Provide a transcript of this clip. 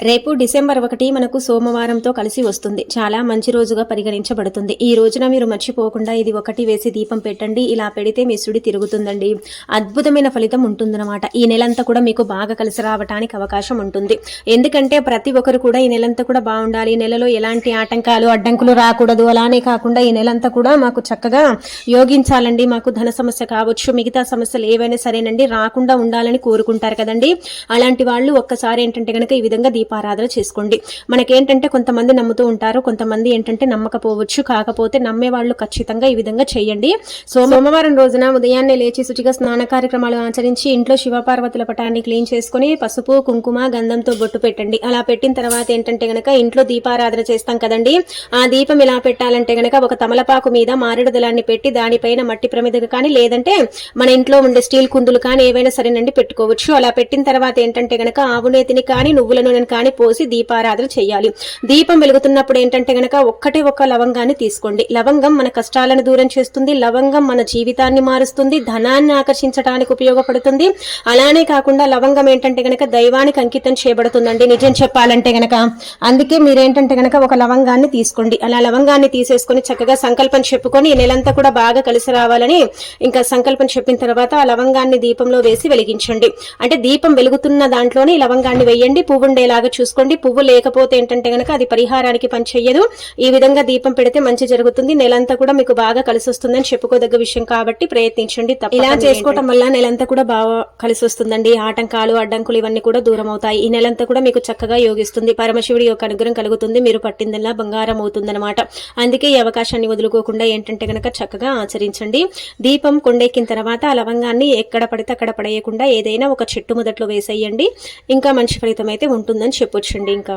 రేపు డిసెంబర్ ఒకటి మనకు సోమవారంతో కలిసి వస్తుంది. చాలా మంచి రోజుగా పరిగణించబడుతుంది. ఈ రోజున మీరు మర్చిపోకుండా ఇది ఒకటి వేసి దీపం పెట్టండి. ఇలా పెడితే మీ సుడి తిరుగుతుందండి. అద్భుతమైన ఫలితం ఉంటుందన్నమాట. ఈ నెలంతా కూడా మీకు బాగా కలిసి రావడానికి అవకాశం ఉంటుంది. ఎందుకంటే ప్రతి ఒక్కరు కూడా ఈ నెలంతా కూడా బాగుండాలి. ఈ నెలలో ఎలాంటి ఆటంకాలు అడ్డంకులు రాకూడదు. అలానే కాకుండా ఈ నెలంతా కూడా మాకు చక్కగా యోగించాలండి. మాకు ధన సమస్య కావచ్చు మిగతా సమస్యలు ఏవైనా సరేనండి. రాకుండా ఉండాలని కోరుకుంటారు కదండి. అలాంటి వాళ్ళు ఒక్కసారి ఏంటంటే కనుక ఈ విధంగా దీపారాధన చేసుకోండి. మనకేంటంటే కొంతమంది నమ్ముతూ ఉంటారు కొంతమంది ఏంటంటే నమ్మకపోవచ్చు కాకపోతే నమ్మే వాళ్ళు ఖచ్చితంగా ఈ విధంగా చేయండి. సో సోమవారం రోజున ఉదయాన్నే లేచి శుచిగా స్నాన కార్యక్రమాలు ఆచరించి ఇంట్లో శివపార్వతుల పటాన్ని క్లీన్ చేసుకుని పసుపు కుంకుమ గంధంతో బొట్టు పెట్టండి. అలా పెట్టిన తర్వాత ఏంటంటే గనక ఇంట్లో దీపారాధన చేస్తాం కదండి. ఆ దీపం ఎలా పెట్టాలంటే గనక ఒక తమలపాకు మీద మారేడు దళాన్ని పెట్టి దానిపైన మట్టి ప్రమిద కానీ లేదంటే మన ఇంట్లో ఉండే స్టీల్ కుందులు కానీ ఏవైనా సరేనండి పెట్టుకోవచ్చు. అలా పెట్టిన తర్వాత ఏంటంటే గనక ఆవు నేతిని కానీ నువ్వుల నూనెని కానీ పోసి దీపారాధన చేయాలి. దీపం వెలుగుతున్నప్పుడు ఏంటంటే గనక ఒక్కటే ఒక్క లవంగాన్ని తీసుకోండి. లవంగం మన కష్టాలను దూరం చేస్తుంది. లవంగం మన జీవితాన్ని మారుస్తుంది. ధనాన్ని ఆకర్షించడానికి ఉపయోగపడుతుంది. అలానే కాకుండా లవంగం ఏంటంటే గనక దైవానికి అంకితం చేయబడుతుందండి. నిజం చెప్పాలంటే గనక అందుకే మీరేంటంటే గనక ఒక లవంగాన్ని తీసుకోండి. అలా లవంగాన్ని తీసేసుకొని చక్కగా సంకల్పం చెప్పుకొని ఈ నెలంతా కూడా బాగా కలిసి రావాలని ఇంకా సంకల్పం చెప్పిన తర్వాత ఆ లవంగాన్ని దీపంలో వేసి వెలిగించండి. అంటే దీపం వెలుగుతున్న దాంట్లోనే లవంగాన్ని వేయండి. పువ్వుండేలాగా ఉండేలాగా చూసుకోండి. పువ్వు లేకపోతే ఏంటంటే గనక అది పరిహారానికి పనిచేయదు. ఈ విధంగా దీపం పెడితే మంచి జరుగుతుంది. నెలంతా కూడా మీకు బాగా కలిసి వస్తుందని చెప్పుకోదగ్గ విషయం కాబట్టి ప్రయత్నించండి ఇలా చేసుకోవటం వల్ల నెలంతా కూడా బాగా కలిసి వస్తుందండి ఆటంకాలు అడ్డంకులు ఇవన్నీ కూడా దూరం అవుతాయి ఈ నెలంతా కూడా మీకు చక్కగా యోగిస్తుంది. పరమశివుడి యొక్క అనుగ్రహం కలుగుతుంది. మీరు పట్టిందల్లా బంగారం అవుతుందన్నమాట. అందుకే ఈ అవకాశాన్ని వదులుకోకుండా ఏంటంటే గనక చక్కగా ఆచరించండి. దీపం కొండెక్కిన తర్వాత ఆ లవంగాన్ని ఎక్కడ పడితే అక్కడ పడేయకుండా ఏదైనా ఒక చెట్టు మొదట్లో వేసేయండి. ఇంకా మంచి ఫలితం అయితే ఉంటుందని చెప్పొచ్చండి ఇంకా.